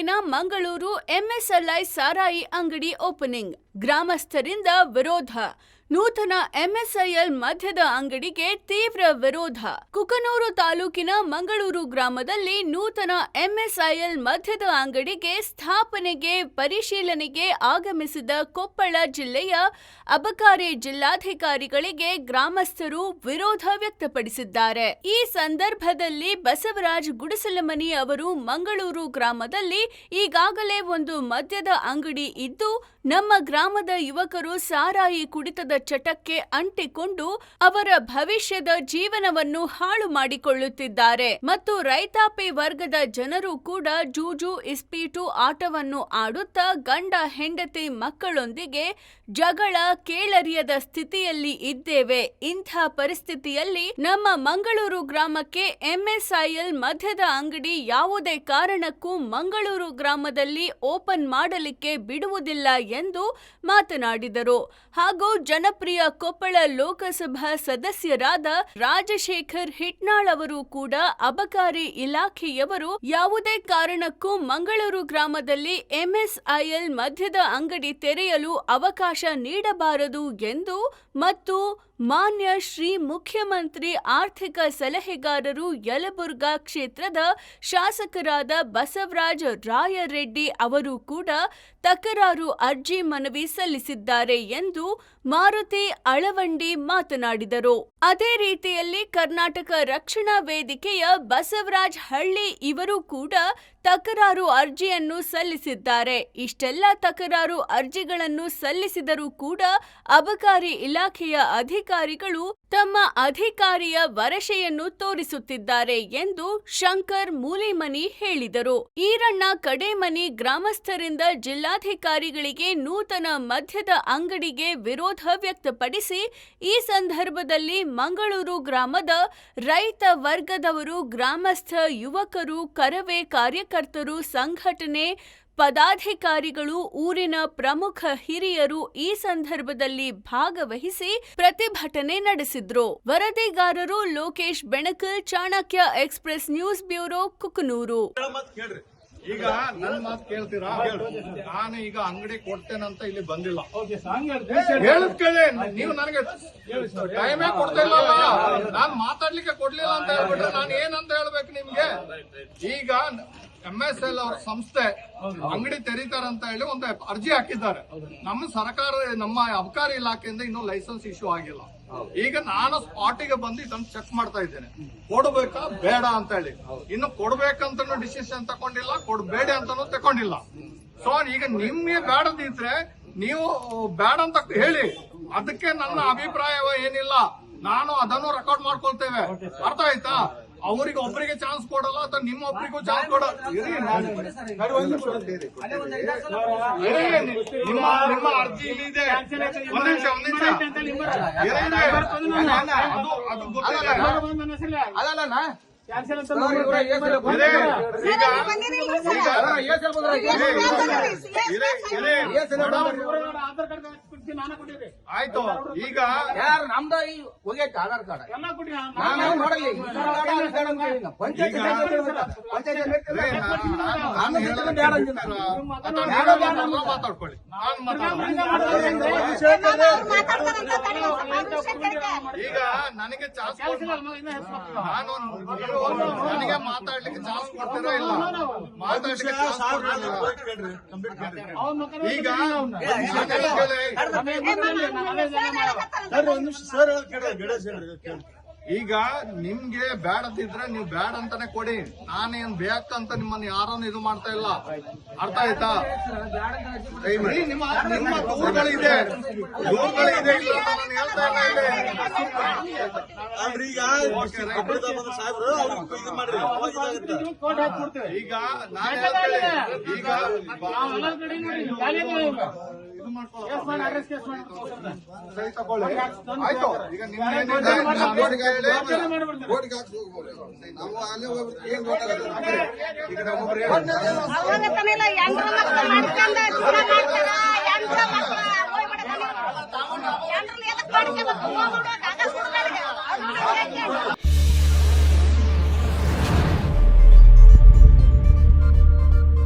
ತಾಲೂಕಿನ ಮಂಗಳೂರು ಎಂಎಸ್ಎಲ್ಐ ಸಾರಾಯಿ ಅಂಗಡಿ ಓಪನಿಂಗ್ ಗ್ರಾಮಸ್ಥರಿಂದ ವಿರೋಧ. ನೂತನ ಎಂಎಸ್ಐಎಲ್ ಮಧ್ಯದ ಅಂಗಡಿಗೆ ತೀವ್ರ ವಿರೋಧ. ಕುಕನೂರು ತಾಲೂಕಿನ ಮಂಗಳೂರು ಗ್ರಾಮದಲ್ಲಿ ನೂತನ ಎಂಎಸ್ಐಎಲ್ ಮಧ್ಯದ ಅಂಗಡಿಗೆ ಸ್ಥಾಪನೆಗೆ ಪರಿಶೀಲನೆಗೆ ಆಗಮಿಸಿದ ಕೊಪ್ಪಳ ಜಿಲ್ಲೆಯ ಅಬಕಾರಿ ಜಿಲ್ಲಾಧಿಕಾರಿಗಳಿಗೆ ಗ್ರಾಮಸ್ಥರು ವಿರೋಧ ವ್ಯಕ್ತಪಡಿಸಿದ್ದಾರೆ. ಈ ಸಂದರ್ಭದಲ್ಲಿ ಬಸವರಾಜ್ ಗುಡಿಸಲಮನಿ ಅವರು ಮಂಗಳೂರು ಗ್ರಾಮದಲ್ಲಿ ಈಗಾಗಲೇ ಒಂದು ಮದ್ಯದ ಅಂಗಡಿ ಇದ್ದು, ನಮ್ಮ ಗ್ರಾಮದ ಯುವಕರು ಸಾರಾಯಿ ಕುಡಿತದ ಚಟಕ್ಕೆ ಅಂಟಿಕೊಂಡು ಅವರ ಭವಿಷ್ಯದ ಜೀವನವನ್ನು ಹಾಳು ಮಾಡಿಕೊಳ್ಳುತ್ತಿದ್ದಾರೆ. ಮತ್ತು ರೈತಾಪಿ ವರ್ಗದ ಜನರು ಕೂಡ ಜೂಜು, ಇಸ್ಪೀಟು ಆಟವನ್ನು ಆಡುತ್ತಾ ಗಂಡ ಹೆಂಡತಿ ಮಕ್ಕಳೊಂದಿಗೆ ಜಗಳ ಕೇಳರಿಯದ ಸ್ಥಿತಿಯಲ್ಲಿ ಇದ್ದೇವೆ. ಇಂಥ ಪರಿಸ್ಥಿತಿಯಲ್ಲಿ ನಮ್ಮ ಮಂಗಳೂರು ಗ್ರಾಮಕ್ಕೆ ಎಂಎಸ್ಐಎಲ್ ಮಧ್ಯದ ಅಂಗಡಿ ಯಾವುದೇ ಕಾರಣಕ್ಕೂ ಮಂಗಳೂರು ಗ್ರಾಮದಲ್ಲಿ ಓಪನ್ ಮಾಡಲಿಕ್ಕೆ ಬಿಡುವುದಿಲ್ಲ ಎಂದು ಮಾತನಾಡಿದರು. ಹಾಗೂ ಜನಪ್ರಿಯ ಕೊಪ್ಪಳ ಲೋಕಸಭಾ ಸದಸ್ಯರಾದ ರಾಜಶೇಖರ್ ಹಿಟ್ನಾಳ್ ಅವರು ಕೂಡ ಅಬಕಾರಿ ಇಲಾಖೆಯವರು ಯಾವುದೇ ಕಾರಣಕ್ಕೂ ಮಂಗಳೂರು ಗ್ರಾಮದಲ್ಲಿ ಎಂಎಸ್ಐಎಲ್ ಮದ್ಯದ ಅಂಗಡಿ ತೆರೆಯಲು ಅವಕಾಶ ನೀಡಬಾರದು ಎಂದು ಮತ್ತು ಮಾನ್ಯ ಶ್ರೀ ಮುಖ್ಯಮಂತ್ರಿ ಆರ್ಥಿಕ ಸಲಹೆಗಾರರು ಯಲಬುರ್ಗಾ ಕ್ಷೇತ್ರದ ಶಾಸಕರಾದ ಬಸವರಾಜ ರಾಯರೆಡ್ಡಿ ಅವರು ಕೂಡ ತಕರಾರು ಅರ್ಜಿ ಮನವಿ ಸಲ್ಲಿಸಿದ್ದಾರೆ ಎಂದು ಮಾರುತಿ ಅಳವಂಡಿ ಮಾತನಾಡಿದರು. ಅದೇ ರೀತಿಯಲ್ಲಿ ಕರ್ನಾಟಕ ರಕ್ಷಣಾ ವೇದಿಕೆಯ ಬಸವರಾಜ್ ಹಳ್ಳಿ ಇವರು ಕೂಡ ತಕರಾರು ಅರ್ಜಿಯನ್ನು ಸಲ್ಲಿಸಿದ್ದಾರೆ. ಇಷ್ಟೆಲ್ಲ ತಕರಾರು ಅರ್ಜಿಗಳನ್ನು ಸಲ್ಲಿಸಿದರೂ ಕೂಡ ಅಬಕಾರಿ ಇಲಾಖೆಯ ಅಧಿಕಾರಿಗಳು ತಮ್ಮ ಅಧಿಕಾರಿಯ ವರಷೆಯನ್ನು ತೋರಿಸುತ್ತಿದ್ದಾರೆ ಎಂದು ಶಂಕರ್ ಮೂಲಿಮನಿ ಹೇಳಿದರು. ಈರಣ್ಣ ಕಡೇಮನಿ ಗ್ರಾಮಸ್ಥರಿಂದ ಜಿಲ್ಲಾಧಿಕಾರಿಗಳಿಗೆ ನೂತನ ಮದ್ಯದ ಅಂಗಡಿಗೆ ವಿರೋಧ ವ್ಯಕ್ತಪಡಿಸಿ, ಈ ಸಂದರ್ಭದಲ್ಲಿ ಮಂಗಳೂರು ಗ್ರಾಮದ ರೈತ ವರ್ಗದವರು ಗ್ರಾಮಸ್ಥ ಯುವಕರು ಕರವೇ ಕಾರ್ಯಕರ್ತರು ಸಂಘಟನೆ ಪದಾಧಿಕಾರಿಗಳು ಊರಿನ ಪ್ರಮುಖ ಹಿರಿಯರು ಈ ಸಂದರ್ಭದಲ್ಲಿ ಭಾಗವಹಿಸಿ ಪ್ರತಿಭಟನೆ ನಡೆಸಿದ್ರು. ವರದಿಗಾರರು Lokesh Benakal Chanakya express news bureau Kukanur. ಈಗ ನನ್ ಮಾತು ಕೇಳ್ತೀರಾ? ನಾನು ಈಗ ಅಂಗಡಿ ಕೊಡ್ತೇನಂತ ಇಲ್ಲಿ ಬಂದಿಲ್ಲ. ಹೇಳದ್ ಕೇಳಿ ನೀವು ನನಗೆ ಟೈಮೇ ಕೊಡ್ತಾ ನಾನು ನಾನ್ ಮಾತಾಡ್ಲಿಕ್ಕೆ ಕೊಡ್ಲಿಲ್ಲ ಅಂತ ಹೇಳ್ಬಿಟ್ರೆ ನಾನು ಏನಂತ ಹೇಳ್ಬೇಕು ನಿಮ್ಗೆ? ಈಗ ಎಂ ಎಸ್ ಎಲ್ ಅವ್ರ ಸಂಸ್ಥೆ ಅಂಗಡಿ ತೆರೀತಾರಂತ ಹೇಳಿ ಒಂದು ಅರ್ಜಿ ಹಾಕಿದ್ದಾರೆ. ನಮ್ಮ ಸರ್ಕಾರ ನಮ್ಮ ಅಬಕಾರಿ ಇಲಾಖೆಯಿಂದ ಇನ್ನೂ ಲೈಸೆನ್ಸ್ ಇಶ್ಯೂ ಆಗಿಲ್ಲ. ಈಗ ನಾನು ಸ್ಪಾಟಿಗೆ ಬಂದು ಇದನ್ನು ಚೆಕ್ ಮಾಡ್ತಾ ಇದ್ದೇನೆ. ಕೊಡ್ಬೇಕಾ ಬೇಡ ಅಂತ ಹೇಳಿ. ಇನ್ನು ಕೊಡ್ಬೇಕಂತನೂ ಡಿಸಿಷನ್ ತಕೊಂಡಿಲ್ಲ ಕೊಡ್ಬೇಡ ಅಂತಾನು ತಕೊಂಡಿಲ್ಲ ಸೊ ಈಗ ನಿಮ್ಗೆ ಬೇಡದಿದ್ರೆ ನೀವು ಬೇಡ ಅಂತ ಹೇಳಿ. ಅದಕ್ಕೆ ನನ್ನ ಅಭಿಪ್ರಾಯ ಏನಿಲ್ಲ. ನಾನು ಅದನ್ನು ರೆಕಾರ್ಡ್ ಮಾಡ್ಕೊಳ್ತೇವೆ. ಅರ್ಥ ಆಯ್ತಾ? ಅವ್ರಿಗೆ ಒಬ್ಬರಿಗೆ ಚಾನ್ಸ್ ಕೊಡಲ್ಲ ಅಥವಾ ನಿಮ್ಮ ಒಬ್ಬರಿಗೂ ಚಾನ್ಸ್ ಕೊಡಲ್ಲ ನಿಮ್ಮ ನಿಮ್ಮ ಅರ್ಜಿ ಇಲ್ಲಿದೆ ಒಂದ್ ನಿಮಿಷ ಒಂದ್ ನಿಮಿಷ ಅಲ್ಲಲ್ಲ ಆಯ್ತು. ಈಗ ಯಾರು ನಮ್ದ ಈ ಹೋಗೈತೆ ಆಧಾರ್ ಕಾರ್ಡ್? ನಾನು ನೋಡಲಿ ಪಂಚಾಯತ್ ಇರಿ, ನಾನು- ನಾನು- ನಾನು ಹೇಳೋದಕ್ಕೆ ಬೇಡ ಬಿಡ್ತೀರಾ? ಅಥವಾ ನೀವು ಮಾತಾಡೋದು ಮಾತಾಡ್ಕೊಳ್ಳಿ ನಾನು ಮಾತಾಡೋದು ಈಗ ನನಗೆ ಚಾನ್ಸ್ ನಾನು ನನಗೆ ಮಾತಾಡ್ಲಿಕ್ಕೆ ಚಾನ್ಸ್ ಕೊಡ್ತೀರಾ ಇಲ್ಲ. ಮಾತಾಡ್ಲಿಕ್ಕೆ ಚಾನ್ಸ್ ಕೊಡ್ತೀರಾ ಈಗ ನಿಮ್ಗೆ ಬೇಡದಿದ್ರೆ ನೀವು ಬೇಡ ಅಂತಾನೆ ಕೊಡಿ. ನಾನೇನ್ ಬೇಕಂತ ನಿಮ್ಮನ್ನ ಯಾರನ್ನು ಇದು ಮಾಡ್ತಾ ಇಲ್ಲ. ಅರ್ಥ ಆಯ್ತಾ? ನಿಮ್ಮ ದೂರುಗಳಿದೆ. ದೂರುಗಳಿದೆ ಇಲ್ಲ ಅಂತ ನಾನು ಹೇಳ್ತಾ ಇಲ್ಲ ಇಲ್ಲಿ. ಅಲ್ರಿ ಈಗ Okay, right. ಕಬ್ಬಣದ ಬಂದ ಸಾಹೇಬ್ರು ಅವ್ರಿಗೆ ಇದು ಮಾಡ್ರಿ ಅವಾಗ ಇದಾಗುತ್ತೆ. ಈಗ ನಾನು ಹೇಳ್ತೇನೆ ಈಗ ಇದು ಮಾಡ್ಕೊಳ್ಳೋ. ಸರಿ ತಗೊಳ್ಳಿ. ಆಯ್ತು. ಈಗ ನಿಮ್ಗೇನಿದೆ ಹೋಗಿ ನೋಡಿಗೆ ಹೇಳಿ. ಈಗ